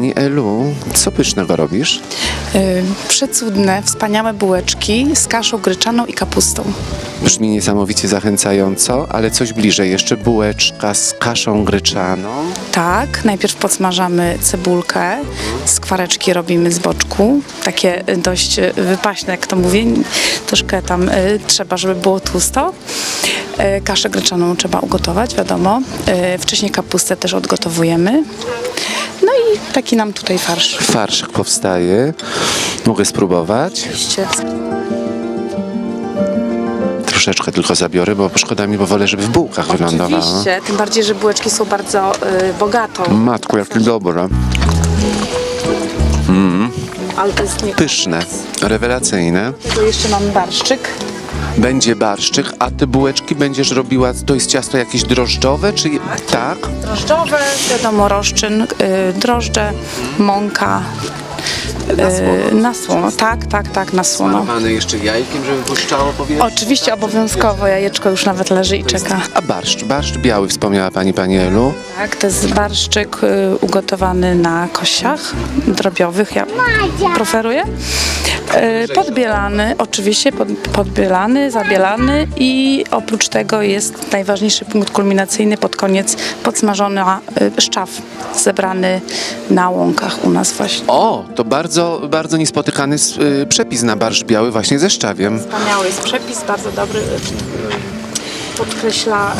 Pani Elu, co pysznego robisz? Y, Przecudne, wspaniałe bułeczki z kaszą gryczaną i kapustą. Brzmi niesamowicie zachęcająco, ale coś bliżej. Jeszcze bułeczka z kaszą gryczaną. Tak, najpierw podsmażamy cebulkę, skwareczki robimy z boczku, takie y, dość y, wypaśne, jak to mówię, troszkę tam y, trzeba, żeby było tłusto. Y, Kaszę gryczaną trzeba ugotować, wiadomo. Y, Wcześniej kapustę też odgotowujemy. Taki nam tutaj farsz. Farszyk powstaje. Mogę spróbować. Oczywiście. Troszeczkę tylko zabiorę, bo szkoda mi, bo wolę, żeby w bułkach wylądowała. Oczywiście, tym bardziej, że bułeczki są bardzo y, bogato. Matku, jakie dobre. Ale to jest nie... Pyszne, rewelacyjne. Tu jeszcze mamy barszczyk. Będzie barszczyk, a te bułeczki będziesz robiła, to jest ciasto jakieś drożdżowe, czy tak? Drożdżowe, wiadomo, roszczyn, y, drożdże, mąka. Y, na słono, tak, tak, tak, na słono. Smarowane jeszcze jajkiem, żeby błyszczało powietrze. Oczywiście obowiązkowo jajeczko już nawet leży i czeka. A barszcz, barszcz biały wspomniała Pani, Pani Elu. Tak, to jest barszczyk y, ugotowany na kościach drobiowych, ja preferuję. Y, Podbielany, oczywiście pod, podbielany, zabielany i oprócz tego jest najważniejszy punkt kulminacyjny pod koniec podsmażona y, szczaw zebrany na łąkach u nas właśnie. O, to bardzo, bardzo niespotykany przepis na barszcz biały właśnie ze szczawiem. Wspaniały jest przepis, bardzo dobry, podkreśla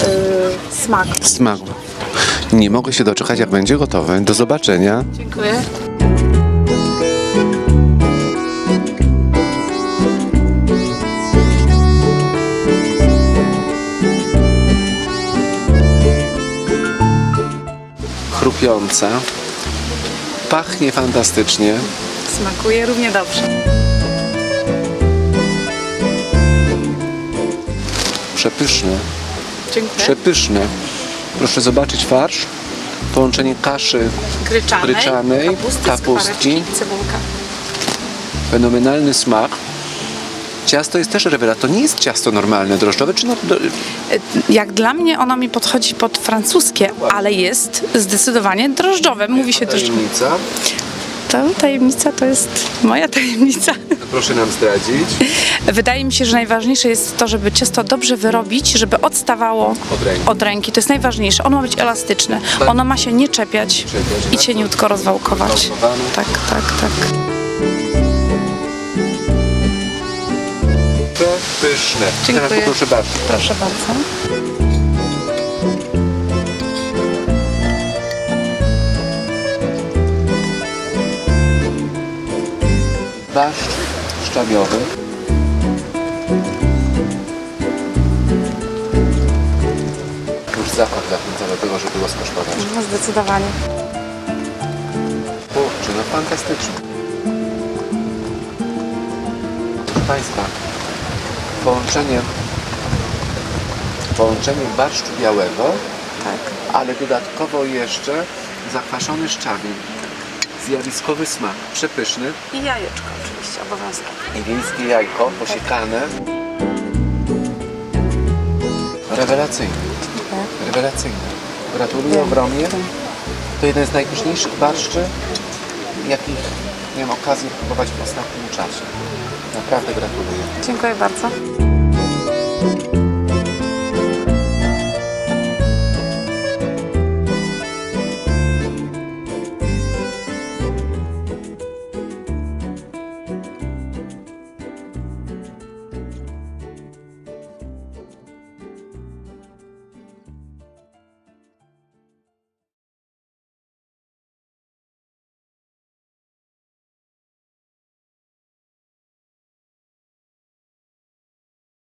y, smak. Smak. Nie mogę się doczekać, jak będzie gotowe. Do zobaczenia. Dziękuję. Chrupiąca. Pachnie fantastycznie. Smakuje równie dobrze. Przepyszne. Dziękuję. Przepyszne. Proszę zobaczyć farsz. Połączenie kaszy, Gryczanej, gryczanej, kapusty, kapustki. cebulka. fenomenalny smak. Ciasto jest też rewelacja. To nie jest ciasto normalne drożdżowe, czy no, do, Y, Jak dla mnie ono mi podchodzi pod francuskie, ale jest zdecydowanie drożdżowe. Mówi się też, tajemnica? Ta tajemnica to jest moja tajemnica. Proszę nam zdradzić. Wydaje mi się, że najważniejsze jest to, żeby ciasto dobrze wyrobić, żeby odstawało Od ręki. od ręki. To jest najważniejsze. Ono ma być elastyczne. Ono ma się nie czepiać Czepiać, i tak? cieniutko rozwałkować. Tak, tak, tak. Przepyszne. Dziękuję. Teraz poproszę bardzo. Proszę bardzo. Barszcz szczawiowy. Już zapach zachęca do tego, żeby go skosztować. No zdecydowanie. Kurczę, no fantastycznie. Proszę Państwa, połączenie, połączenie barszczu białego, Tak. ale dodatkowo jeszcze zakwaszony szczawień. Zjawiskowy smak, przepyszny I jajeczko oczywiście, obowiązkowo. i wiejskie jajko posiekane. Rewelacyjne, rewelacyjne. Gratuluję ogromnie. To jeden z najpyszniejszych barszczy, jakich miałem okazję próbować w ostatnim czasie. Naprawdę gratuluję. Dziękuję bardzo.